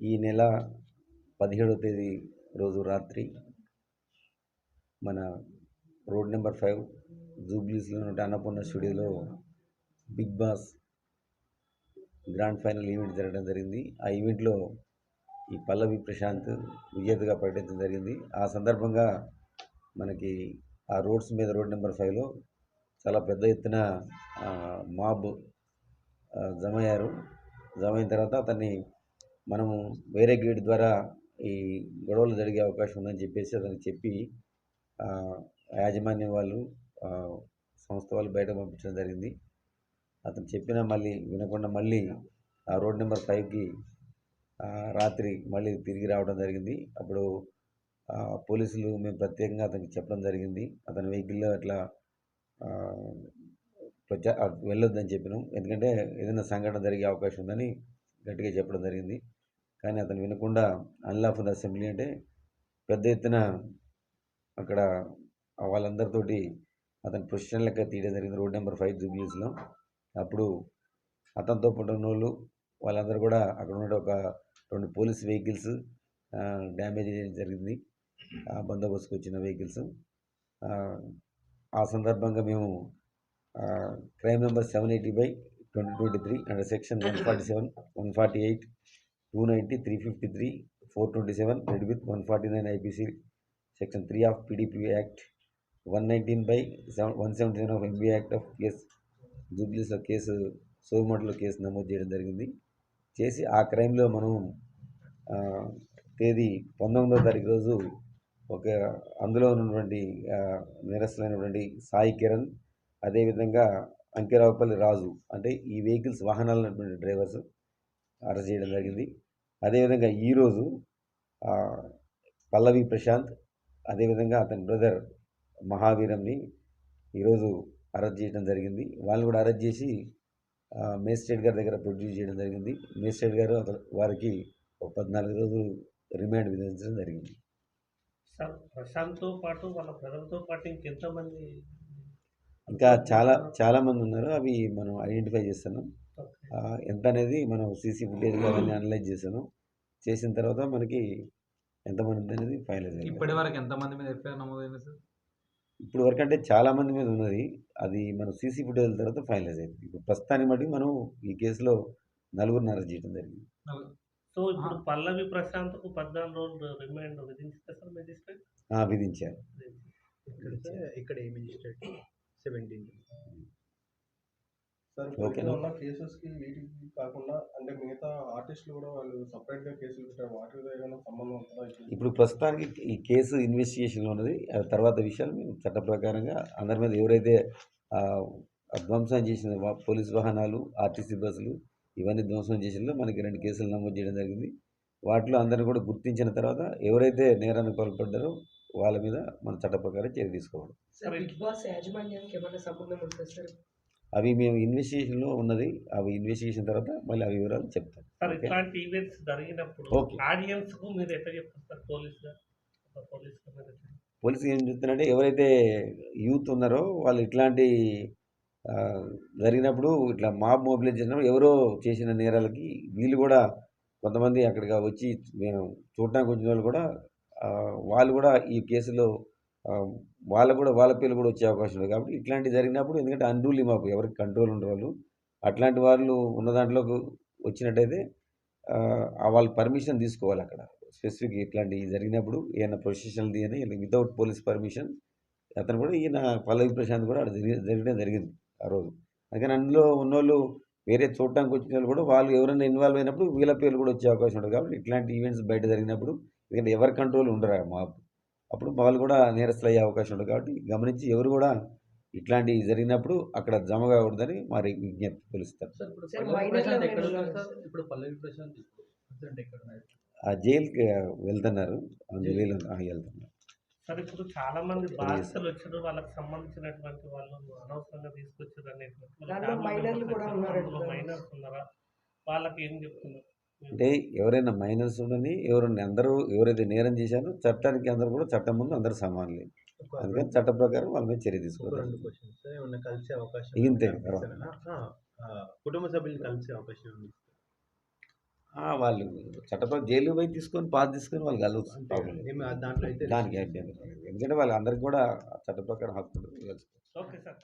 ఈ నెల పదిహేడవ తేదీ రోజు రాత్రి మన రోడ్ నెంబర్ ఫైవ్ జూబ్లీస్లో ఉన్న అన్నపూర్ణ స్టూడియోలో Big Boss grand final event జరగడం జరిగింది. ఆ ఈవెంట్లో ఈ పల్లవి ప్రశాంత్ విజేతగా ప్రకటించడం జరిగింది. ఆ సందర్భంగా మనకి ఆ రోడ్స్ మీద రోడ్ నెంబర్ ఫైవ్లో చాలా పెద్ద ఎత్తున మాబ్ జమ అయ్యారు జమ అయిన తర్వాత అతన్ని మనము వేరే గేట్ ద్వారా ఈ గొడవలు జరిగే అవకాశం ఉందని చెప్పేసి అతనికి చెప్పి యాజమాన్యం వాళ్ళు సంస్థ వాళ్ళు బయట పంపించడం జరిగింది. అతను చెప్పినా మళ్ళీ వినకుండా మళ్ళీ ఆ రోడ్ నెంబర్ ఫైవ్కి రాత్రి మళ్ళీ తిరిగి రావడం జరిగింది. అప్పుడు పోలీసులు మేము ప్రత్యేకంగా అతనికి చెప్పడం జరిగింది. అతని వెహికల్లో అట్లా ప్రచా వెళ్ళొద్దని చెప్పినాం. ఎందుకంటే ఏదైనా సంఘటన జరిగే అవకాశం ఉందని గట్టిగా చెప్పడం జరిగింది. కానీ అతను వినకుండా అన్లాఫుల్ అసెంబ్లీ అంటే పెద్ద ఎత్తున అక్కడ వాళ్ళందరితోటి అతని ప్రొఫెషనల్ లెక్క తీయడం జరిగింది. రోడ్ నెంబర్ ఫైవ్ జూబ్లీస్లో అప్పుడు అతనితో పాటు ఉన్న వాళ్ళు వాళ్ళందరూ కూడా అక్కడ ఉన్న ఒక రెండు పోలీస్ వెహికల్స్ డ్యామేజ్ చేయడం జరిగింది. ఆ బందోబస్తుకు వచ్చిన వెహికల్స్ ఆ సందర్భంగా మేము crime number seven eighty by twenty twenty three and section one forty seven one forty eight two ninety three fifty three four twenty seven read with one forty nine IPC section three of PDP act one nineteen by seven one seventy nine of MB act of case జూబ్లీస్లో case సోమట్లో case నమోదు చేయడం జరిగింది. చేసి ఆ క్రైమ్లో మనం తేదీ పంతొమ్మిదవ తారీఖు రోజు ఒక అందులో ఉన్నటువంటి నిరసనైనటువంటి సాయి కిరణ్ అదేవిధంగా అంకిరావుపల్లి రాజు అంటే ఈ వెహికల్స్ వాహనాలు ఉన్నటువంటి డ్రైవర్స్ అరెస్ట్ చేయడం జరిగింది. అదేవిధంగా ఈరోజు పల్లవి ప్రశాంత్ అదేవిధంగా అతని బ్రదర్ మహావీరంని ఈరోజు అరెస్ట్ చేయడం జరిగింది. వాళ్ళని కూడా అరెస్ట్ చేసి మేజిస్ట్రేట్ గారి దగ్గర ప్రొడ్యూస్ చేయడం జరిగింది. మేజిస్ట్రేట్ గారు అతను వారికి ఒక పద్నాలుగు రోజులు రిమాండ్ విధించడం జరిగింది. ప్రశాంత్తో పాటు వాళ్ళ బ్రదర్తో పాటు ఇంకెంతమంది ఇంకా చాలా చాలా మంది ఉన్నారు. అవి మనం ఐడెంటిఫై చేస్తున్నాం. ఎంత అనేది మనం సీసీ ఫుటేజ్లో అవన్నీ అనలైజ్ చేసాను చేసిన తర్వాత మనకి ఎంతమంది ఉంది అనేది ఫైనలైజ్ అయింది. ఇప్పటి వరకు ఎంతమంది మీద ఎఫ్ఐఆర్ నమోదైంది సార్? ఇప్పుడు వరకు అంటే చాలా మంది మీద ఉన్నది. అది మనం సీసీ ఫుటేజ్ తర్వాత ఫైనలైజ్ అయింది. ఇప్పుడు ప్రస్తుతానికి మటుకు మనం ఈ కేసులో నలుగురిని అరెస్ట్ చేయడం జరిగింది. నలుగురు. సో ఇప్పుడు పల్లవి ప్రశాంత్కు పద్నాలుగు రోజులు రిమైండ్ విధించితే సార్ మెజిస్ట్రేట్? ఆ, విధించారు. ఇక్కడ ఏ మినిస్ట్రేట్ సెవెంటీన్. సార్ ఓకేనా? ఇప్పుడు ఉన్న కేసెస్కి వీటికి కాకుండా అంటే మిగతా ఆర్టిస్టులు కూడా వాళ్ళు సపరేట్గా కేసులు పెట్టారు వాటితో ఏమైనా సంబంధం ఉంటుందా ఈ కేసు? ఇప్పుడు ప్రస్తుతానికి ఈ కేసు ఇన్వెస్టిగేషన్లో ఉన్నది ఆ తర్వాత విషయాలు మేము చట్ట ప్రకారంగా అందరి మీద ఎవరైతే ధ్వంసం చేసిన పోలీస్ వాహనాలు ఆర్టీసీ బస్సులు ఇవన్నీ ధ్వంసం చేసిందో మనకి రెండు కేసులు నమోదు చేయడం జరిగింది వాటిలో అందరిని కూడా గుర్తించిన తర్వాత ఎవరైతే నేరానికి పాల్పడ్డారో వాళ్ళ మీద మన చట్ట ప్రకారం చర్య తీసుకోవాలి అవి మేము ఇన్వెస్టిగేషన్లో ఉన్నది అవి ఇన్వెస్టిగేషన్ తర్వాత మళ్ళీ ఆ వివరాలు చెప్తాం సార్? ఇట్లాంటి ఈవెంట్స్ జరిగినప్పుడు మీరు ఎట్లా చెప్తారు? పోలీసు ఏం చెప్తున్నారంటే ఎవరైతే యూత్ ఉన్నారో వాళ్ళు ఇట్లాంటి జరిగినప్పుడు ఇట్లా మాబ్ మొబిలైజ్ చేసినప్పుడు ఎవరో చేసిన నేరాలకి వీళ్ళు కూడా కొంతమంది అక్కడికి వచ్చి మేము చూడటానికి వచ్చిన వాళ్ళు కూడా వాళ్ళు కూడా ఈ కేసులో వాళ్ళకు కూడా వాళ్ళ పేర్లు కూడా వచ్చే అవకాశం ఉంది. కాబట్టి ఇట్లాంటి జరిగినప్పుడు ఎందుకంటే అన్రూలీ మాకు ఎవరికి కంట్రోల్ ఉండరు వాళ్ళు. అట్లాంటి వాళ్ళు ఉన్న దాంట్లోకి వచ్చినట్టయితే వాళ్ళు పర్మిషన్ తీసుకోవాలి అక్కడ. స్పెసిఫిక్ ఇట్లాంటివి జరిగినప్పుడు ఏమైనా ప్రొఫెషనల్ది అని వితౌట్ పోలీస్ పర్మిషన్ అతను కూడా ఈయన పల్లవి ప్రశాంత్ కూడా అక్కడ జరిగి జరగడం జరిగింది ఆ రోజు. అందుకని అందులో ఉన్నోళ్ళు వేరే చూడటానికి వచ్చిన వాళ్ళు కూడా వాళ్ళు ఎవరైనా ఇన్వాల్వ్ అయినప్పుడు వీళ్ళ పేర్లు కూడా వచ్చే అవకాశం ఉంటుంది. కాబట్టి ఇట్లాంటి ఈవెంట్స్ బయట జరిగినప్పుడు ఎందుకంటే ఎవరి కంట్రోల్ ఉండరు ఆ మాకు. అప్పుడు వాళ్ళు కూడా నేరస్తులు అయ్యే అవకాశం ఉంటుంది కాబట్టి గమనించి ఎవరు కూడా ఇట్లాంటి జరిగినప్పుడు అక్కడ జమ కాకూడదని మరి విజ్ఞప్తి ఉన్నారు? ఆ జైలుకి వెళ్తున్నారు. అందులో వెళ్తున్నారు. సార్ ఇప్పుడు చాలా మంది బాధితులు వచ్చారు. వాళ్ళకి సంబంధించినటువంటి వాళ్ళు అనవసరంగా తీసుకొచ్చారు అనేటువంటి. మైనర్స్ ఉన్నారా? వాళ్ళకి ఏం చెప్తున్నారు? అంటే ఎవరైనా మైనర్స్ ఉండని ఎవరైనా అందరూ ఎవరైతే నేరం చేశారో చట్టానికి అందరూ కూడా చట్టం ముందు అందరూ సమానులే. అందుకని చట్ట ప్రకారం వాళ్ళ మీద చర్య తీసుకోవాలి. రెండు క్వశ్చన్స్. ఏమన్నా కలిసే అవకాశం ఇంతే, కుటుంబ సభ్యులు కలిసే అవకాశం ఉంది? ఆ, వాళ్ళు చట్టప్రకారం జైలు పోయి తీసుకొని పాస్ తీసుకొని వాళ్ళు అయితే దానికి అభ్యంతరం. ఎందుకంటే వాళ్ళందరికీ కూడా చట్ట ప్రకారం హక్కు. Okay sir.